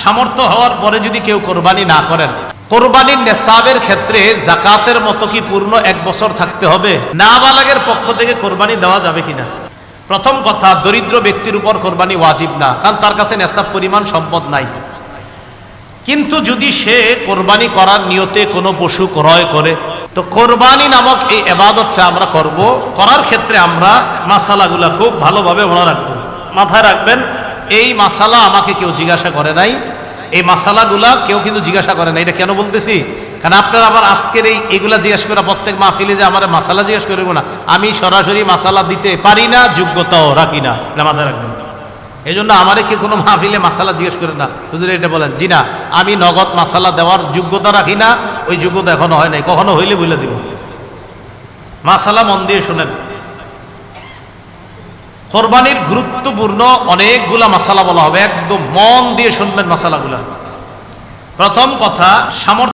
সামর্থ্য হওয়ার পরে যদি কেউ কোরবানি না করেন, কোরবানির নেশাবের ক্ষেত্রে জাকাতের মতো কি পূর্ণ এক বছর থাকতে হবে? নাবালাগের পক্ষ থেকে কোরবানি দেওয়া যাবে কিনা? প্রথম কথা, দরিদ্র ব্যক্তির উপর কোরবানি ওয়াজিব না, কারণ তার কাছে নেশাব পরিমাণ সম্পদ নাই। কিন্তু যদি সে কোরবানি করার নিয়তে কোনো পশু ক্রয় করে, তো কোরবানি নামক এই এবাদতটা আমরা করব। করার ক্ষেত্রে আমরা মাসালাগুলা খুব ভালোভাবে মনে রাখব। মাথায় রাখবেন এই মাসালা আমাকে কেউ জিজ্ঞাসা করে নাই। এই মাসালাগুলা কেউ কিন্তু জিজ্ঞাসা করে না এটা কেন বলতেছি? কারণ আপনারা আবার আজকের এই এগুলা জিজ্ঞাসা করা প্রত্যেক মাহফিলে যে আমার মাসালা জিজ্ঞাসা করব না। আমি সরাসরি মাসালা দিতে পারি না, যোগ্যতাও রাখি না। মাথায় রাখবেন। এই জন্য আমারে কি কোনো মাহফিলে মাসালা জিজ্ঞেস করে না। হুজুর, এটা বলেন, জি না, আমি নগদ মাসালা দেওয়ার যোগ্যতা রাখি না। ওই যোগ্যতা এখনও হয় নাই। কখনো হইলে বলে দিব। মাসালা মন দিয়ে শুনেন। কোরবানির গুরুত্বপূর্ণ অনেকগুলা মশালা বলা হবে। একদম মন দিয়ে শুনবেন মশালাগুলা। প্রথম কথা সামর্থ্য